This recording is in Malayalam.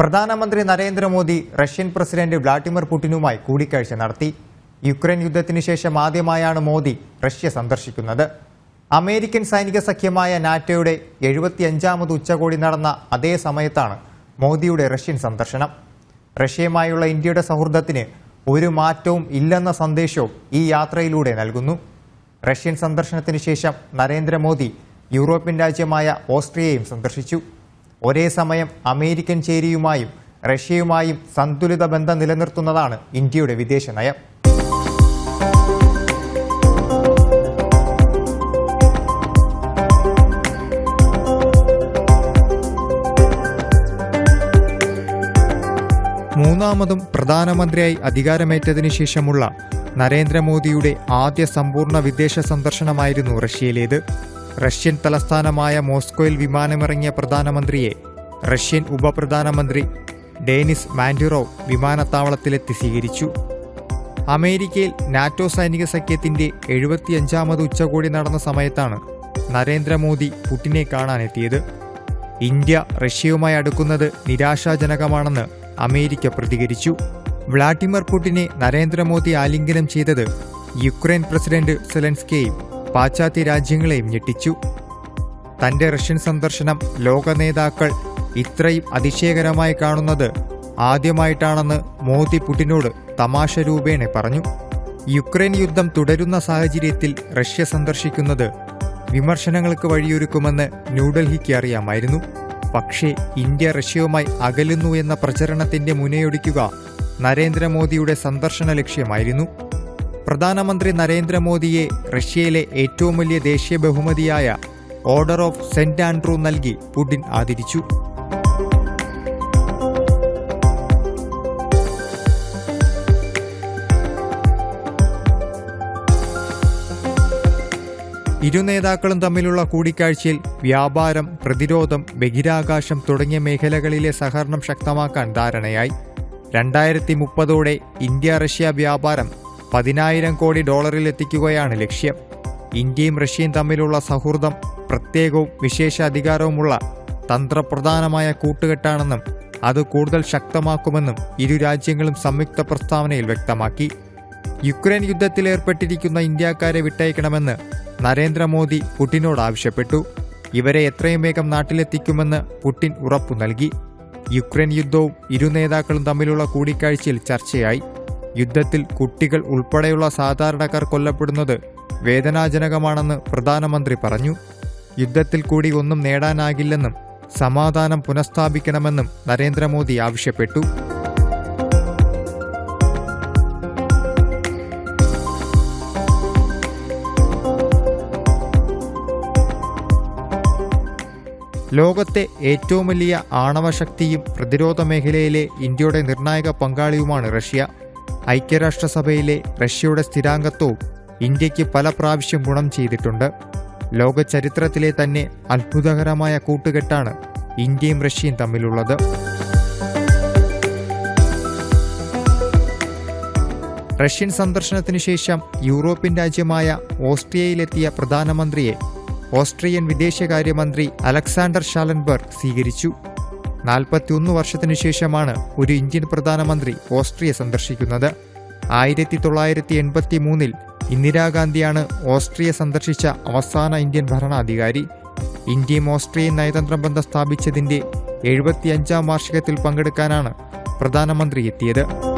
പ്രധാനമന്ത്രി നരേന്ദ്രമോദി റഷ്യൻ പ്രസിഡന്റ് വ്ളാഡിമിർ പുടിനുമായി കൂടിക്കാഴ്ച നടത്തി. യുക്രൈൻ യുദ്ധത്തിന് ശേഷം ആദ്യമായാണ് മോദി റഷ്യ സന്ദർശിക്കുന്നത്. അമേരിക്കൻ സൈനിക സഖ്യമായ നാറ്റോയുടെ എഴുപത്തിയഞ്ചാമത് ഉച്ചകോടി നടന്ന അതേ സമയത്താണ് മോദിയുടെ റഷ്യൻ സന്ദർശനം. റഷ്യയുമായുള്ള ഇന്ത്യയുടെ സൗഹൃദത്തിന് ഒരു മാറ്റവും ഇല്ലെന്ന സന്ദേശവും ഈ യാത്രയിലൂടെ നൽകുന്നു. റഷ്യൻ സന്ദർശനത്തിന് ശേഷം നരേന്ദ്രമോദി യൂറോപ്യൻ രാജ്യമായ ഓസ്ട്രിയയും സന്ദർശിച്ചു. ഒരേ സമയം അമേരിക്കൻ ചേരിയുമായും റഷ്യയുമായും സന്തുലിത ബന്ധം നിലനിർത്തുന്നതാണ് ഇന്ത്യയുടെ വിദേശ നയം. മൂന്നാമതും പ്രധാനമന്ത്രിയായി അധികാരമേറ്റതിനു ശേഷമുള്ള നരേന്ദ്രമോദിയുടെ ആദ്യ സമ്പൂർണ വിദേശ സന്ദർശനമായിരുന്നു റഷ്യയിലേത്. റഷ്യൻ തലസ്ഥാനമായ മോസ്കോയിൽ വിമാനമിറങ്ങിയ പ്രധാനമന്ത്രിയെ റഷ്യൻ ഉപപ്രധാനമന്ത്രി ഡേനിസ് മാൻഡുറോവ് വിമാനത്താവളത്തിലെത്തി സ്വീകരിച്ചു. അമേരിക്കയിൽ നാറ്റോ സൈനിക സഖ്യത്തിന്റെ എഴുപത്തിയഞ്ചാമത് ഉച്ചകോടി നടന്ന സമയത്താണ് നരേന്ദ്രമോദി പുടിനെ കാണാനെത്തിയത്. ഇന്ത്യ റഷ്യയുമായി അടുക്കുന്നത് നിരാശാജനകമാണെന്ന് അമേരിക്ക പ്രതികരിച്ചു. വ്ളാഡിമിർ പുടിനെ നരേന്ദ്രമോദി ആലിംഗനം ചെയ്തത് യുക്രൈൻ പ്രസിഡന്റ് സെലൻസ്കെയും പാശ്ചാത്യ രാജ്യങ്ങളെയും ഞെട്ടിച്ചു. തന്റെ റഷ്യൻ സന്ദർശനം ലോക നേതാക്കൾ ഇത്രയും അതിശയകരമായി കാണുന്നത് ആദ്യമായിട്ടാണെന്ന് മോദി പുടിനോട് തമാശ രൂപേണ പറഞ്ഞു. യുക്രൈൻ യുദ്ധം തുടരുന്ന സാഹചര്യത്തിൽ റഷ്യ സന്ദർശിക്കുന്നത് വിമർശനങ്ങൾക്ക് വഴിയൊരുക്കുമെന്ന് ന്യൂഡൽഹിക്ക് അറിയാമായിരുന്നു. പക്ഷേ ഇന്ത്യ റഷ്യയുമായി അകലുന്നു എന്ന പ്രചരണത്തിന്റെ മുനയൊടിക്കുക നരേന്ദ്രമോദിയുടെ സന്ദർശന ലക്ഷ്യമായിരുന്നു. പ്രധാനമന്ത്രി നരേന്ദ്രമോദിയെ റഷ്യയിലെ ഏറ്റവും വലിയ ദേശീയ ബഹുമതിയായ ഓർഡർ ഓഫ് സെന്റ് ആൻഡ്രൂ നൽകി പുടിൻ ആദരിച്ചു. ഇരു നേതാക്കളും തമ്മിലുള്ള കൂടിക്കാഴ്ചയിൽ വ്യാപാരം പ്രതിരോധം ബഹിരാകാശം തുടങ്ങിയ മേഖലകളിലെ സഹകരണം ശക്തമാക്കാൻ ധാരണയായി. രണ്ടായിരത്തി മുപ്പതോടെ ഇന്ത്യ റഷ്യ വ്യാപാരം പതിനായിരം കോടി ഡോളറിലെത്തിക്കുകയാണ് ലക്ഷ്യം. ഇന്ത്യയും റഷ്യയും തമ്മിലുള്ള സൗഹൃദം പ്രത്യേകവും വിശേഷാധികാരവുമുള്ള തന്ത്രപ്രധാനമായ കൂട്ടുകെട്ടാണെന്നും അത് കൂടുതൽ ശക്തമാക്കുമെന്നും ഇരു രാജ്യങ്ങളും സംയുക്ത പ്രസ്താവനയിൽ വ്യക്തമാക്കി. യുക്രൈൻ യുദ്ധത്തിൽ ഏർപ്പെട്ടിരിക്കുന്ന ഇന്ത്യക്കാരെ വിട്ടയക്കണമെന്ന് നരേന്ദ്രമോദി പുടിനോട് ആവശ്യപ്പെട്ടു. ഇവരെ എത്രയും വേഗം നാട്ടിലെത്തിക്കുമെന്ന് പുടിൻ ഉറപ്പു നൽകി. യുക്രൈൻ യുദ്ധവും ഇരു നേതാക്കളും തമ്മിലുള്ള കൂടിക്കാഴ്ചയിൽ ചർച്ചയായി. യുദ്ധത്തിൽ കുട്ടികൾ ഉൾപ്പെടെയുള്ള സാധാരണക്കാർ കൊല്ലപ്പെടുന്നത് വേദനാജനകമാണെന്ന് പ്രധാനമന്ത്രി പറഞ്ഞു. യുദ്ധത്തിൽ കൂടി ഒന്നും നേടാനാകില്ലെന്നും സമാധാനം പുനഃസ്ഥാപിക്കണമെന്നും നരേന്ദ്രമോദി ആവശ്യപ്പെട്ടു. ലോകത്തെ ഏറ്റവും വലിയ ആണവശക്തിയും പ്രതിരോധ മേഖലയിലെ ഇന്ത്യയുടെ നിർണായക പങ്കാളിയുമാണ് റഷ്യ. ഐക്യരാഷ്ട്രസഭയിലെ റഷ്യയുടെ സ്ഥിരാംഗത്വവും ഇന്ത്യയ്ക്ക് പല പ്രാവശ്യം ഗുണം ചെയ്തിട്ടുണ്ട്. ലോക ചരിത്രത്തിലെ തന്നെ അത്ഭുതകരമായ കൂട്ടുകെട്ടാണ് ഇന്ത്യയും റഷ്യയും തമ്മിലുള്ളത്. റഷ്യൻ സന്ദർശനത്തിന് ശേഷം യൂറോപ്യൻ രാജ്യമായ ഓസ്ട്രിയയിലെത്തിയ പ്രധാനമന്ത്രിയെ ഓസ്ട്രിയൻ വിദേശകാര്യമന്ത്രി അലക്സാണ്ടർ ഷാലൻബർഗ് സ്വീകരിച്ചു. നാൽപ്പത്തിയൊന്ന് വർഷത്തിനു ശേഷമാണ് ഒരു ഇന്ത്യൻ പ്രധാനമന്ത്രി ഓസ്ട്രിയ സന്ദർശിക്കുന്നത്. ആയിരത്തി തൊള്ളായിരത്തി എൺപത്തി മൂന്നിൽ ഇന്ദിരാഗാന്ധിയാണ് ഓസ്ട്രിയ സന്ദർശിച്ച അവസാന ഇന്ത്യൻ ഭരണാധികാരി. ഇന്ത്യയും ഓസ്ട്രിയയും നയതന്ത്ര ബന്ധം സ്ഥാപിച്ചതിന്റെ എഴുപത്തിയഞ്ചാം വാർഷികത്തിൽ പങ്കെടുക്കാനാണ് പ്രധാനമന്ത്രി എത്തിയത്.